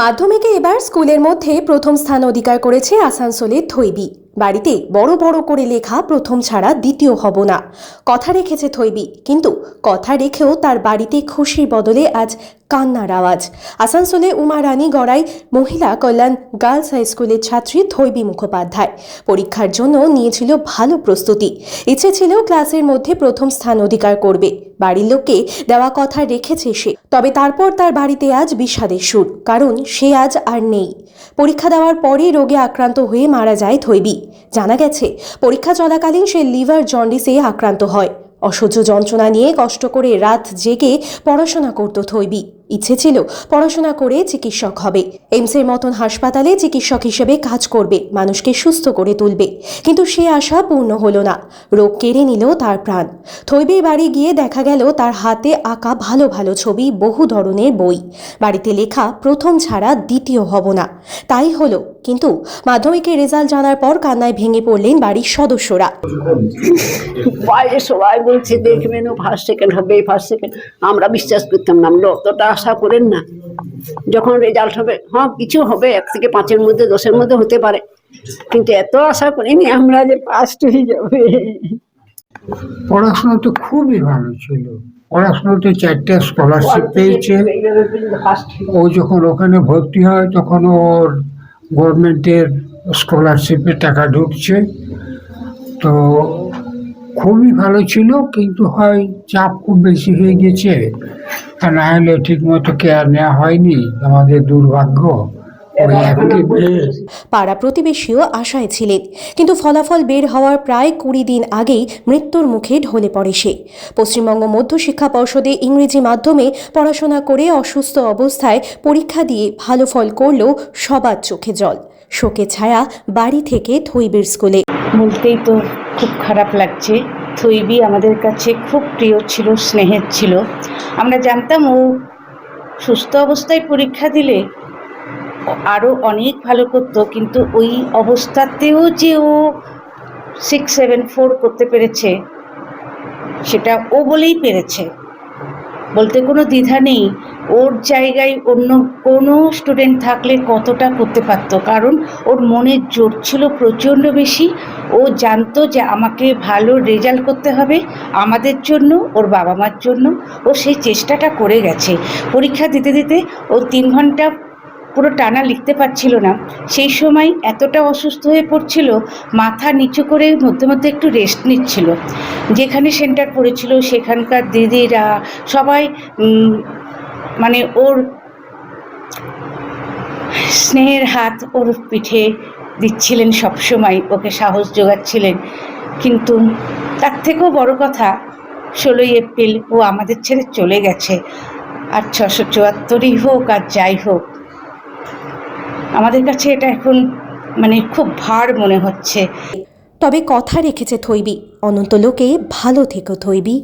মাধ্যমিকে এবার স্কুলের মধ্যে প্রথম স্থান অধিকার করেছে আসানসোলের থৈবি বাড়িতে বড় বড় করে লেখা প্রথম ছাড়া দ্বিতীয় হব না। কথা রেখেছে থৈবি, কিন্তু কথা রেখেও তার বাড়িতে খুশির বদলে আজ কান্নার আওয়াজ। আসানসোলে উমা রানী গড়াই মহিলা কল্যাণ গার্লস হাই স্কুলের ছাত্রী থৈবি মুখোপাধ্যায়। পরীক্ষার জন্য নিয়েছিল ভালো প্রস্তুতি। ইচ্ছে ছিল ক্লাসের মধ্যে প্রথম স্থান অধিকার করবে। বাড়ির লোককে দেওয়া কথা রেখেছে সে। তবে তারপর তার বাড়িতে আজ বিষাদের সুর, কারণ সে আজ আর নেই। পরীক্ষা দেওয়ার পরেই রোগে আক্রান্ত হয়ে মারা যায় থৈবি। জানা গেছে, পরীক্ষা চলাকালীন সে লিভার জন্ডিসে আক্রান্ত হয়। অসহ্য যন্ত্রণা নিয়ে কষ্ট করে রাত জেগে পড়াশোনা করত থৈবি। ইচ্ছে ছিল পড়াশোনা করে চিকিৎসক হবে। এইমসের মতন হাসপাতালে চিকিৎসক হিসেবে কাজ করবে, মানুষকে সুস্থ করে তুলবে। কিন্তু সে আশা পূর্ণ হলো না। রোগ কেড়ে নিল তার প্রাণ। থৈবির বাড়ি গিয়ে দেখা গেল তার হাতে আঁকা ভালো ভালো ছবি, বহু ধরনের বই। বাড়িতে লেখা প্রথম ছাড়া দ্বিতীয় হব না। তাই হলো কিন্তু মাধ্যমিকের রেজাল্ট জানার পর কান্নায় ভেঙে পড়লেন বাড়ির সদস্যরা। বাইরে সবাই বলছে দেখবেন ও ফার্স্ট সেকেন্ড হবে ফার্স্ট সেকেন্ড আমরা বিশ্বাস করতাম না আমরা অতটা আশা করেন না। যখন রেজাল্ট হবে হ্যাঁ কিছু হবে এক থেকে পাঁচের মধ্যে দশের মধ্যে হতে পারে। কিন্তু এত আশা করিনি আমরা যে ফার্স্ট হয়ে যাবে। পড়াশোনা তো খুবই ভালো ছিল। পড়াশোনাতে চারটে স্কলারশিপ পেয়েছে। ও যখন ওখানে ভর্তি হয় তখন ওর গভর্নমেন্টের স্কলারশিপে টাকা ঢুকছে। তো খুবই ভালো ছিল, কিন্তু হয় চাপ খুব বেশি হয়ে গেছে। আর না হলে ঠিক মতো কেয়ার নেওয়া হয়নি, আমাদের দুর্ভাগ্য। পাড়া প্রতিবেশীও আশায় ছিলেন। কিন্তু ফলাফল বের হওয়ার প্রায় কুড়ি দিন আগেই মৃত্যুর মুখে ঢলে পড়ে সে। পশ্চিমবঙ্গ মধ্য শিক্ষা পর্ষদে ইংরেজি মাধ্যমে পড়াশোনা করে অসুস্থ অবস্থায় পরীক্ষা দিয়ে ভালো ফল করলেও সবার চোখে জল। শোকে ছায়া বাড়ি থেকে থইবের স্কুলে। বলতেই তো খুব খারাপ লাগছে। থইবি আমাদের কাছে খুব প্রিয় ছিল স্নেহের ছিল। আমরা জানতাম ও সুস্থ অবস্থায় পরীক্ষা দিলে আরও অনেক ভালো করতো, কিন্তু ওই অবস্থাতেও যে ও সিক্স সেভেন ফোর করতে পেরেছে, সেটা ও বলেই পেরেছে। বলতে কোনো দ্বিধা নেই, ওর জায়গায় অন্য কোনো স্টুডেন্ট থাকলে কতটা করতে পারতো, কারণ ওর মনের জোর ছিল প্রচণ্ড বেশি। ও জানতো যে আমাকে ভালো রেজাল্ট করতে হবে আমাদের জন্য, ওর বাবা মার জন্য। ও সেই চেষ্টাটা করে গেছে। পরীক্ষা দিতে দিতে ও তিন ঘণ্টা পুরো টানা লিখতে পারছিল না। সেই সময় এতটা অসুস্থ হয়ে পড়ছিল, মাথা নিচু করে মধ্যে মধ্যে একটু রেস্ট নিচ্ছিল। যেখানে সেন্টার পড়েছিল সেখানকার দিদিরা সবাই মানে ওর স্নেহের হাত ওর পিঠে দিচ্ছিলেন সবসময়, ওকে সাহস যোগাচ্ছিলেন। কিন্তু তার থেকেও বড় কথা, ষোলোই এপ্রিল ও আমাদের ছেড়ে চলে গেছে। আর ছশো চুয়াত্তরই হোক আর যাই হোক আমাদের কাছে এটা এখন মানে খুব ভার মনে হচ্ছে। তবে কথা রেখেছে থইবি। অনন্ত লোকে ভালো থেকো থইবি।